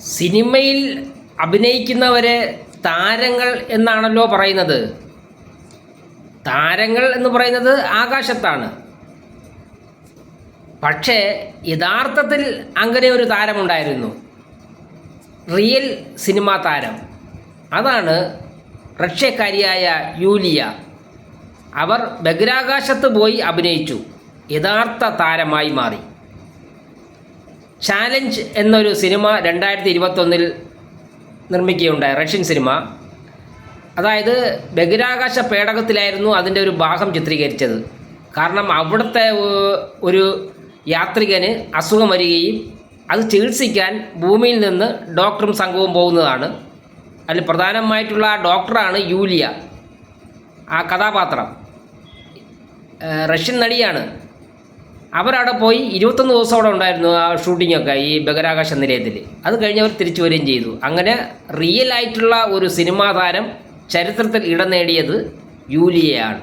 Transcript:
സിനിമയിൽ അഭിനയിക്കുന്നവരെ താരങ്ങൾ എന്നാണല്ലോ പറയുന്നത്. താരങ്ങൾ എന്ന് പറയുന്നത് ആകാശത്താണ്. പക്ഷേ യഥാർത്ഥത്തിൽ അങ്ങനെ ഒരു താരമുണ്ടായിരുന്നു. റിയൽ സിനിമാ താരം. അതാണ് റഷ്യക്കാരിയായ യൂലിയ. അവർ ബഹിരാകാശത്ത് പോയി അഭിനയിച്ചു. യഥാർത്ഥ താരമായി മാറി. ചാലഞ്ച് എന്നൊരു സിനിമ രണ്ടായിരത്തി ഇരുപത്തൊന്നിൽ നിർമ്മിക്കുകയുണ്ടായി. Russian cinema. അതായത് ബഹിരാകാശ പേടകത്തിലായിരുന്നു അതിന്റെ ഒരു ഭാഗം ചിത്രീകരിച്ചത്. കാരണം അവിടുത്തെ ഒരു യാത്രികന് അസുഖം വരികയും അത് ചികിത്സിക്കാൻ ഭൂമിയിൽ നിന്ന് ഡോക്ടറും സംഘവും പോകുന്നതാണ്. അതിൽ പ്രധാനമായിട്ടുള്ള ഡോക്ടറാണ് യൂലിയ. ആ കഥാപാത്രം. റഷ്യൻ നടിയാണ്. അവരവിടെ പോയി ഇരുപത്തൊന്ന് ദിവസം അവിടെ ഉണ്ടായിരുന്നു ആ ഷൂട്ടിങ്ങൊക്കെ ഈ ബഹിരാകാശ നിലയത്തിൽ. അത് കഴിഞ്ഞ് അവർ തിരിച്ചു വരികയും ചെയ്തു. അങ്ങനെ റിയൽ ആയിട്ടുള്ള ഒരു സിനിമാ താരം ചരിത്രത്തിൽ ഇടം നേടിയത് യൂലിയയാണ്.